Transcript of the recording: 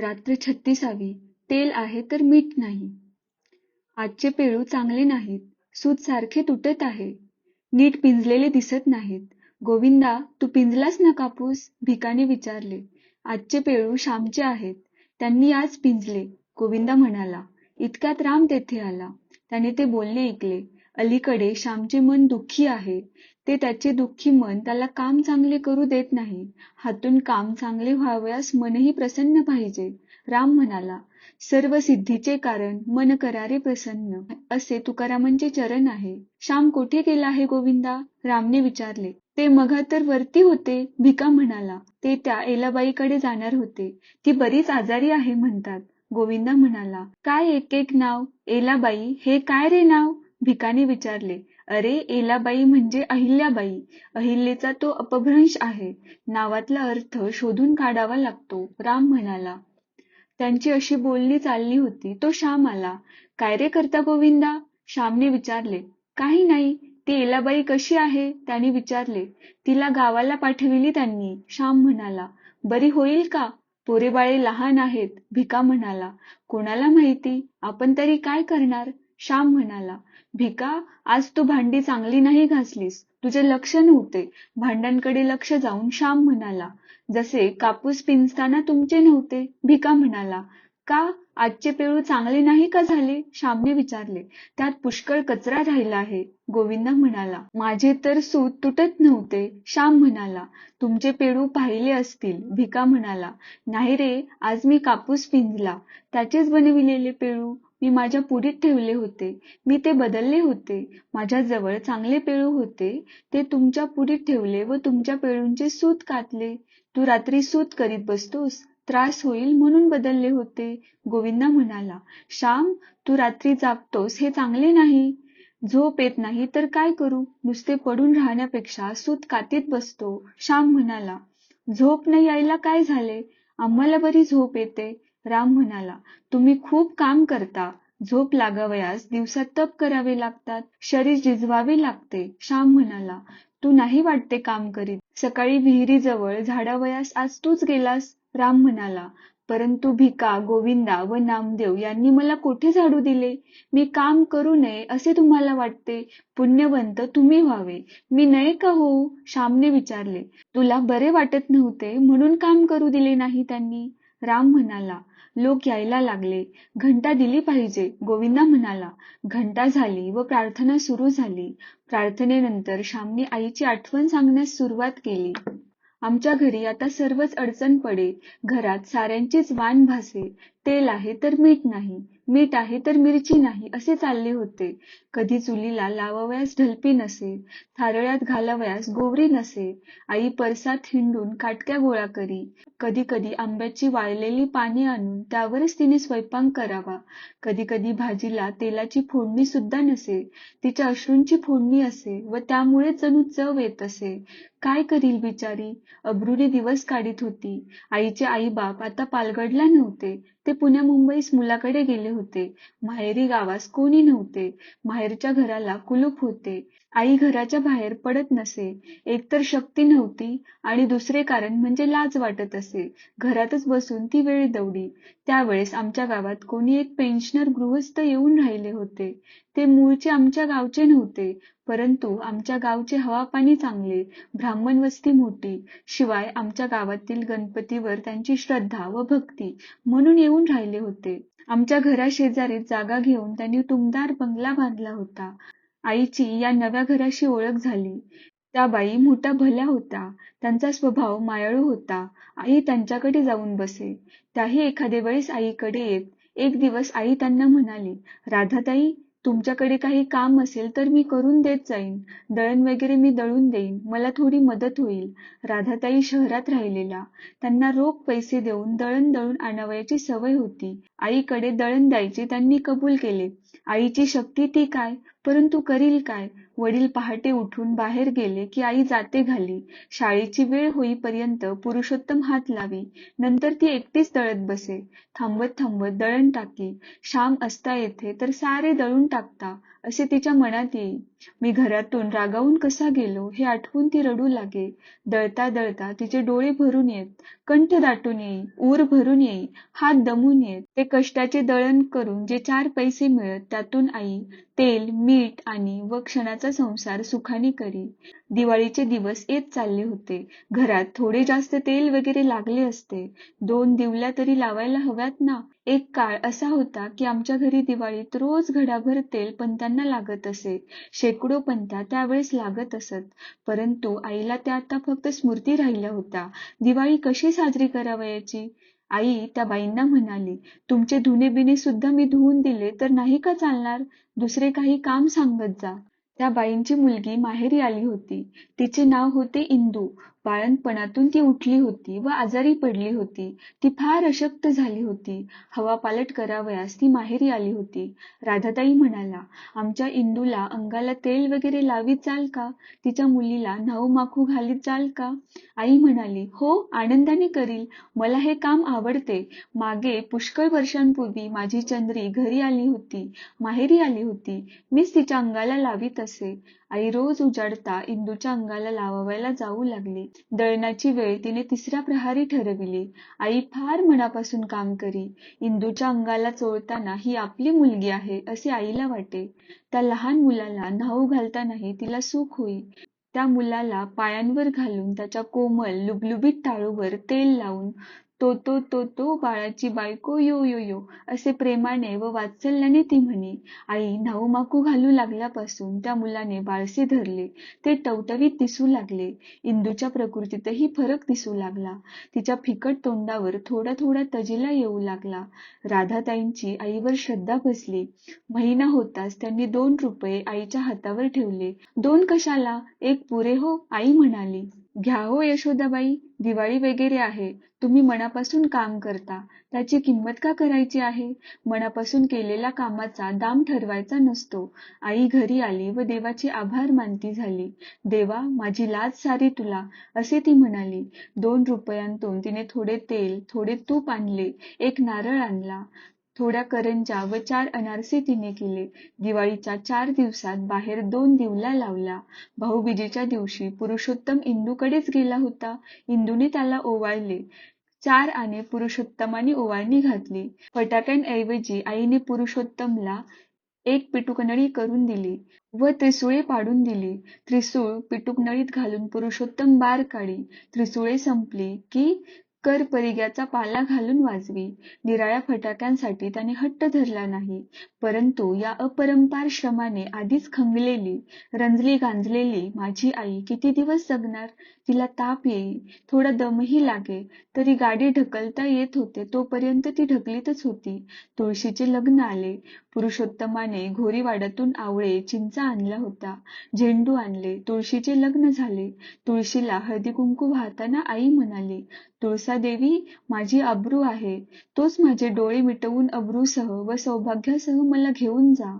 रात्र छत्तीसावी. तेल आहे तर मीठ नाही. आजचे पेळू चांगले नाहीत. सूत सारखे तुटत आहे. नीट पिंजलेले दिसत नाहीत. गोविंदा तू पिंजलास ना कापूस? भिकाने विचारले. आजचे पेळू श्यामचे आहेत. त्यांनी आज पिंजले. गोविंदा म्हणाला. इतक्यात राम तेथे आला. त्याने ते बोलणे ऐकले. अलीकडे श्यामचे मन दुःखी आहे. ते त्याचे दुःखी मन त्याला काम चांगले करू देत नाही. हातून काम चांगले व्हावयास मनही प्रसन्न पाहिजे. राम म्हणाला सर्व सिद्धीचे कारण मन करारे प्रसन्न असे तुकारामांचे चरण आहे. श्याम कोठे गेला आहे गोविंदा? रामने विचारले. ते मघा तर वरती होते भिका म्हणाला. ते त्या एलाबाईकडे जाणार होते. ती बरीच आजारी आहे म्हणतात. गोविंदा म्हणाला. काय एक एक नाव? एलाबाई हे काय रे नाव? भिकाने विचारले. अरे एलाबाई म्हणजे अहिल्याबाई अहिल्याचा तो अपभ्रंश आहे. नावातला अर्थ शोधून काढावा लागतो राम म्हणाला. त्यांची अशी बोलणी चालली होती तो श्याम आला काय रे करता गोविंदा? श्यामने विचारले. काही नाही. ती एलाबाई कशी आहे? त्याने विचारले. तिला गावाला पाठविली त्यांनी श्याम म्हणाला. बरी होईल का? पोरेबाळे लहान आहेत भिका म्हणाला. कोणाला माहिती? आपण तरी काय करणार? श्याम म्हणाला भिका आज तू भांडी चांगली नाही घासलीस. तुझे लक्ष नव्हते. भांड्यांकडे लक्ष जाऊन श्याम म्हणाला जसे कापूस पिंजताना तुमचे नव्हते. भिका म्हणाला का? आजचे पेरू चांगले नाही का झाले? श्यामने विचारले त्यात पुष्कळ कचरा राहिला आहे. गोविंदा म्हणाला माझे तर सूत तुटत नव्हते. श्याम म्हणाला तुमचे पेरू पाहिले असतील. भिका म्हणाला नाही रे आज मी कापूस पिंजला. त्याचेच बनविलेले पेरू. मी माझ्या पुढीत ठेवले होते. मी ते बदलले होते. माझ्या जवळ चांगले पेरू होते. ते तुमच्या पुढीत ठेवले व तुमच्या पेरूंचे सूत कातले. तू रात्री सूत करीत बसतोस. त्रास होईल म्हणून बदलले होते. गोविंदा म्हणाला श्याम तू रात्री जागतोस हे चांगले नाही. झोप येत नाही तर काय करू? नुसते पडून राहण्यापेक्षा सूत कातीत बसतो. श्याम म्हणाला झोप न यायला काय झाले? आम्हाला बरी झोप येते. राम म्हणाला तुम्ही खूप काम करता. झोप लागावयास दिवसात तप करावे लागतात. शरीर झिजवावे लागते. श्याम म्हणाला तू नाही वाटते काम करीत? सकाळी विहिरीजवळ झाडावयास आज तूच गेलास? राम म्हणाला परंतु भिका गोविंदा व नामदेव यांनी मला कोठे झाडू दिले? मी काम करू नये असे तुम्हाला वाटते? पुण्यवंत तुम्ही व्हावे. मी नये का होऊ श्यामने विचारले तुला बरे वाटत नव्हते म्हणून काम करू दिले नाही त्यांनी? राम म्हणाला लोक यायला लागले. घंटा दिली पाहिजे. गोविंदा म्हणाला घंटा झाली व प्रार्थना सुरू झाली. प्रार्थनेनंतर श्यामने आईची आठवण सांगण्यास सुरुवात केली. आमच्या घरी आता सर्वच अडचण पडे. घरात साऱ्यांचीच वाण भासे. तेल आहे तर मीठ नाही. मीठ आहे तर मिरची नाही असे चालले होते. कधी चुलीला लावावयास ढलपी नसे थारळ्यात घालावयास गोवरी नसे. आई परसात हिंडून काटक्या गोळा करी. कधी कधी आंब्याची वाळलेली पाने आणून त्यावरच तिने स्वयंपाक करावा. कधी कधी भाजीला तेलाची फोडणी सुद्धा नसे. तिच्या अश्रूंची फोडणी असे व त्यामुळे जणू चव येत असे. काय करील बिचारी? अब्रुने दिवस काढीत होती. आईचे आई बाप आता पालगडला नव्हते. ते पुण्या मुंबईस मुलाकडे गेले होते. माहेरी गावास कोणी नव्हते. माहेरच्या घराला कुलूप होते. आई घराच्या बाहेर पडत नसे. एकतर शक्ती नव्हती आणि दुसरे कारण म्हणजे लाज वाटत असे. घरातच बसून ती वेळ दौडी. त्यावेळेस आमच्या गावात कोणी एक पेन्शनर गृहस्थ येऊन राहिले होते. ते मूळचे आमच्या गावचे नव्हते परंतु आमच्या गावचे हवा पाणी चांगले ब्राह्मण वस्ती मोठी शिवाय आमच्या गावातील गणपतीवर त्यांची श्रद्धा व भक्ती म्हणून येऊन राहिले होते. आमच्या घराशेजारी जागा घेऊन त्यांनी तुमदार बंगला बांधला होता. आईची या नव्या घराशी ओळख झाली. त्या बाई मोठ्या भल्या होत्या. त्यांचा स्वभाव मायाळू होता. आई त्यांच्याकडे जाऊन बसे. त्याही एखादे वेळेस आईकडे येत एक दिवस आई त्यांना म्हणाली राधाताई तुमच्याकडे काही काम असेल तर मी करून देत जाईन. दळण वगैरे मी दळून देईन. मला थोडी मदत होईल. राधाताई शहरात राहिलेला त्यांना रोख पैसे देऊन दळण दळून आणावयाची सवय होती. आईकडे दळण द्यायचे त्यांनी कबूल केले. आईची शक्ती ती काय? परंतु करील काय? वडील पहाटे उठून बाहेर गेले की आई जाते घाली. शाळेची वेळ होईपर्यंत पुरुषोत्तम हात लावी. नंतर ती एकटीच दळत बसे. थांबत थांबत दळण टाकी. श्याम असता येथे तर सारे दळून टाकता. असे तिच्या मनात येई मी घरातून रागावून कसा गेलो हे आठवून ती रडू लागे. दळता दळता तिचे डोळे भरून येत. कंठ दाटून येई ऊर भरून येई हात दमून येत. ते कष्टाचे दळण करून जे चार पैसे मिळत त्यातून आई तेल मीठ आणि व क्षणाचा संसार सुखाने करी. दिवाळीचे दिवस येत चालले होते. घरात थोडे जास्त तेल वगैरे लागले असते. दोन दिवल्या तरी लावायला हव्यात ना? एक काळ असा होता की आमच्या घरी दिवाळीत रोज घडाभर तेल पंत्यांना लागत असे. शेकडो पंत्या त्यावेळेस लागत असत. परंतु आईला त्या आता फक्त स्मृती राहिल्या होत्या. दिवाळी कशी साजरी करावयाची? आई त्या बाईंना म्हणाली तुमचे धुणे बिणे सुद्धा मी धुवून दिले तर नाही का चालणार? दुसरे काही काम सांगत जा. त्या बाईंची मुलगी माहेरी आली होती. तिचे नाव होते इंदू. बाळणपणातून ती उठली होती व आजारी पडली होती. ती फार अशक्त झाली होती. हवा पालट करावयास ती माहेरी आली होती. राधाताई म्हणाला आमच्या इंदूला अंगाला तेल वगैरे लावीत जाल का? तिच्या मुलीला न्हाऊ माखू घालीत जाल का? आई म्हणाली हो आनंदाने करील. मला हे काम आवडते. मागे पुष्कळ वर्षांपूर्वी माझी चंद्री घरी आली होती. माहेरी आली होती. मीच तिच्या अंगाला लावीत असे. आई रोज उजाडता इंदूच्या अंगाला लावायला जाऊ लागली. दळणाची वेळ तिने तिसऱ्या प्रहारी ठरविली. आई फार मनापासून काम करी. इंदूच्या अंगाला चोळताना ही आपली मुलगी आहे असे आईला वाटे. त्या लहान मुलाला न्हाऊ घालतानाही तिला सुख होई. त्या मुलाला पायांवर घालून त्याच्या कोमल लुबलुबीत टाळूवर तेल लावून तो तो तो तो बाळाची बायको यो यो यो असे प्रेमाने व वात्सल्याने ती म्हणे आई नाऊमाकू घालू लागल्यापासून त्या मुलाने बाळसे धरले. ते टवटवीत दिसू लागले. इंदूच्या प्रकृतीतही फरक दिसू लागला. तिच्या फिकट तोंडावर थोडा थोडा तजिला येऊ लागला. राधाताईंची आईवर श्रद्धा बसली. महिना होताच त्यांनी दोन रुपये आईच्या हातावर ठेवले. दोन कशाला? एक पुरे हो आई म्हणाली. घ्या हो यशोदाबाई दिवाळी वगैरे आहे. तुम्ही मनापासून काम करता. त्याची किंमत का करायची आहे? मनापासून केलेल्या कामाचा दाम ठरवायचा नसतो. आई घरी आली व देवाची आभार मानती झाली. देवा माझी लाज सारी तुला असे ती म्हणाली. दोन रुपयांतून तिने थोडे तेल थोडे तूप आणले. एक नारळ आणला. थोड्या करंजा व चार अनारसे तिने केले. दिवाळीच्या चार दिवसात बाहेर दोन दिवला लावला. भाऊबीजेच्या दिवशी पुरुषोत्तम इंदूकडेच गेला होता. इंदूने त्याला ओवाळले. चार आणे पुरुषोत्तमाने ओवाळणी घातली. फटाक्यांऐवजी आईने पुरुषोत्तमला एक पिटुकनळी करून दिली व त्रिसुळे पाडून दिली. त्रिसूळ पिटुकनळीत घालून पुरुषोत्तम बार काढी. त्रिसुळे संपली की कर परिग्याचा पाला घालून वाजवी. निराळ्या फटाक्यांसाठी त्याने हट्ट धरला नाही. परंतु या अपरंपार श्रमाने आधीच खंगलेली रंजली गांजलेली माझी आई किती दिवस जगणार? तिला ताप येई. थोडा दमही लागे. तरी गाडी ढकलता येत होते तोपर्यंत ती ढकलीतच होती. तुळशीचे लग्न आले. पुरुषोत्तमाने घोरीवाड्यातून आवळे चिंचा आणला होता. झेंडू आणले. तुळशीचे लग्न झाले. तुळशीला हळदी कुंकू वाहताना आई म्हणाली तुळसा देवी माझी अब्रू आहे. तोच माझे डोळे मिटवून अब्रूसह व सौभाग्यासह मला घेऊन जा.